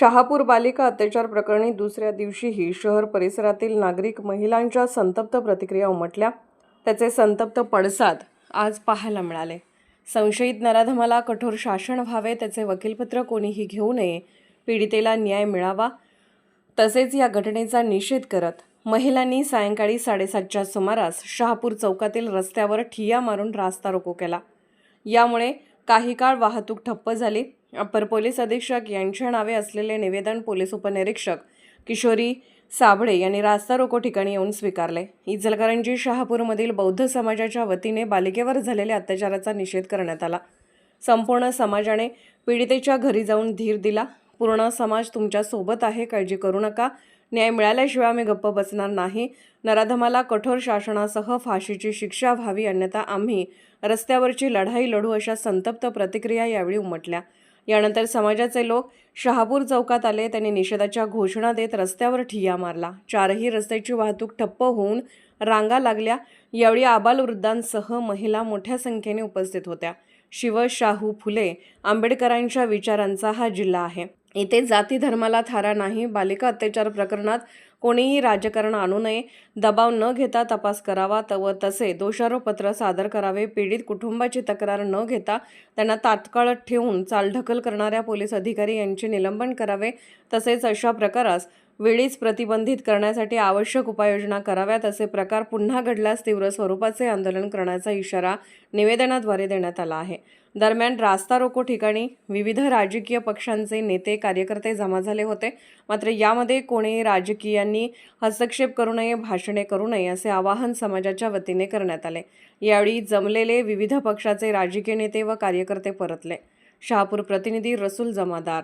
शहापूर बालिका अत्याचार प्रकरणी दुसऱ्या दिवशीही शहर परिसरातील नागरिक महिलांच्या संतप्त प्रतिक्रिया उमटल्या. त्याचे संतप्त पडसाद आज पाहायला मिळाले. संशयित नराधमाला कठोर शासन व्हावे त्याचे वकीलपत्र कोणीही घेऊ नये पीडितेला न्याय मिळावा तसेच या घटनेचा निषेध करत महिलांनी सायंकाळी साडेसातच्या सुमारास शहापूर चौकातील रस्त्यावर ठिय्या मारून रास्ता रोको केला. यामुळे काही काळ वाहतूक ठप्प झाली. अप्पर पोलीस अधीक्षक यांच्या नावे असलेले निवेदन पोलीस उपनिरीक्षक किशोरी साबळे यांनी रास्ता रोको ठिकाणी येऊन स्वीकारले. इचलकरंजी शहापूरमधील बौद्ध समाजाच्या वतीने बालिकेवर झालेल्या अत्याचाराचा निषेध करण्यात आला. संपूर्ण समाजाने पीडितेच्या घरी जाऊन धीर दिला. पूर्ण समाज तुमच्यासोबत आहे काळजी करू नका. न्याय मिळाल्याशिवाय आम्ही गप्प बसणार नाही. नराधमाला कठोर शासनासह फाशीची शिक्षा व्हावी अन्यथा आम्ही रस्त्यावरची लढाई लढू अशा संतप्त प्रतिक्रिया यावेळी उमटल्या. यानंतर समाजाचे लोक शहापूर चौकात आले. त्यांनी निषेधाच्या घोषणा देत रस्त्यावर ठिय्या मारला. चारही रस्त्याची वाहतूक ठप्प होऊन रांगा लागल्या. यावेळी आबालवृद्धांसह महिला मोठ्या संख्येने उपस्थित होत्या. शिवशाहू फुले आंबेडकरांच्या विचारांचा हा जिल्हा आहे. इथे जाती धर्माला थारा नाही बालिका अत्याचार प्रकरणात कोणीही राजकारण आणू नये दबाव न घेता तपास करावा त व तसे दोषारोपत्र सादर करावे पीडित कुटुंबाची तक्रार न घेता त्यांना तात्काळ ठेवून चालढकल करणाऱ्या पोलीस अधिकारी यांचे निलंबन करावे तसेच अशा प्रकारास वेळीच प्रतिबंधित करण्यासाठी आवश्यक उपाययोजना कराव्यात असे प्रकार पुन्हा घडल्यास तीव्र स्वरूपाचे आंदोलन करण्याचा इशारा निवेदनाद्वारे देण्यात आला आहे. दरम्यान रास्ता रोको ठिकाणी विविध राजकीय पक्षांचे नेते कार्यकर्ते जमा झाले होते. मात्र यामध्ये कोणी राजकीयांनी हस्तक्षेप करू नये भाषणे करू नये असे आवाहन समाजाच्या वतीने करण्यात आले. यावेळी जमलेले विविध पक्षाचे राजकीय नेते व कार्यकर्ते परतले. शहापूर प्रतिनिधी रसूल जमादार.